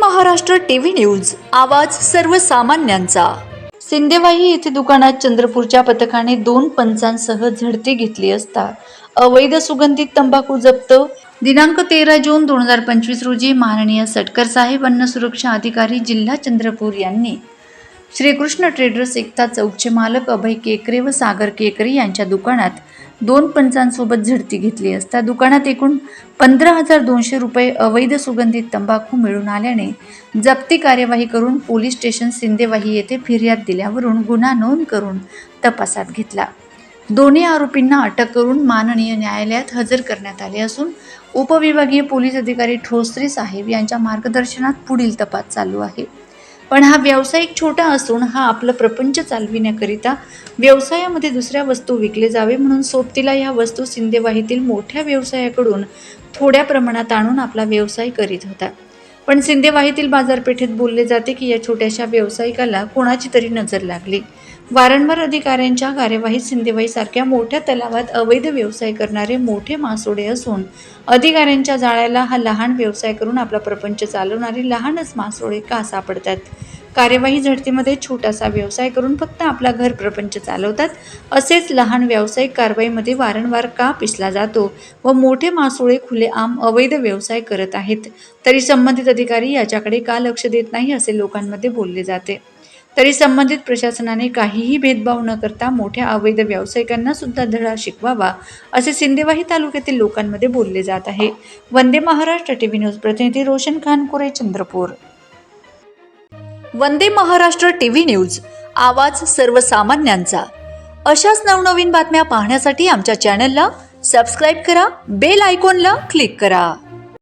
Maharashtra TV news आवाज सर्वसामान्यांचा. सिंदेवाही येथे दुकानात चंद्रपूरच्या पथकाने दोन पंचांसह झडती घेतली असता अवैध सुगंधित तंबाखू जप्त दिनांक तेरा जून दोन हजार पंचवीस रोजी माननीय सटकर साहेब अन्न सुरक्षा अधिकारी जिल्हा चंद्रपूर यांनी श्रीकृष्ण ट्रेडर्स एकता चौकचे मालक अभय केकरे व सागर केकरे यांच्या दुकानात दोन पंचांसोबत झडती घेतली असता दुकानात एकूण पंधरा हजार दोनशे रुपये अवैध सुगंधित तंबाखू मिळून आल्याने जप्ती कार्यवाही करून पोलीस स्टेशन सिंदेवाही येथे फिर्याद दिल्यावरून गुन्हा नोंद करून तपासात घेतला. दोन्ही आरोपींना अटक करून माननीय न्यायालयात हजर करण्यात आले असून उपविभागीय पोलीस अधिकारी ठोसरे साहेब यांच्या मार्गदर्शनात पुढील तपास चालू आहे. पण हा व्यवसाय एक छोटा असून हा आपलं प्रपंच चालविण्याकरिता व्यवसायामध्ये दुसऱ्या वस्तू विकले जावे म्हणून सोबतीला या वस्तू सिंदेवाहीतील मोठ्या व्यवसायाकडून थोड्या प्रमाणात आणून आपला व्यवसाय करीत होता. पण सिंदेवाहीतील बाजारपेठेत बोलले जाते की या छोट्याशा व्यावसायिकाला कोणाची तरी नजर लागली. वारंवार अधिकाऱ्यांच्या कार्यवाहीत सिंदेवाईसारख्या मोठ्या तलावात अवैध व्यवसाय करणारे मोठे मासोडे असून अधिकाऱ्यांच्या जाळ्याला हा लहान व्यवसाय करून आपला प्रपंच चालवणारे लहानच मासोडे का सापडतात? कार्यवाही झडतीमध्ये छोटासा व्यवसाय करून फक्त आपला घर प्रपंच चालवतात असेच लहान व्यावसायिक कारवाईमध्ये वारंवार का पिसला जातो व मोठे मासोळे खुलेआम अवैध व्यवसाय करत आहेत तरी संबंधित अधिकारी याच्याकडे का लक्ष देत नाही असे लोकांमध्ये बोलले जाते. तरी संबंधित प्रशासनाने काहीही भेदभाव न करता मोठ्या अवैध व्यावसायिकांना सुद्धा धडा शिकवावा असे सिंदेवाही तालुक्यातील लोकांमध्ये बोलले जात आहे. वंदे महाराष्ट्र टीव्ही न्यूज प्रतिनिधी रोशन खान कोरे चंद्रपूर. वंदे महाराष्ट्र टीव्ही न्यूज आवाज सर्वसामान्यांचा. अशाच नवनवीन बातम्या पाहण्यासाठी आमच्या चॅनलला सबस्क्राईब करा बेल आयकॉनला क्लिक करा.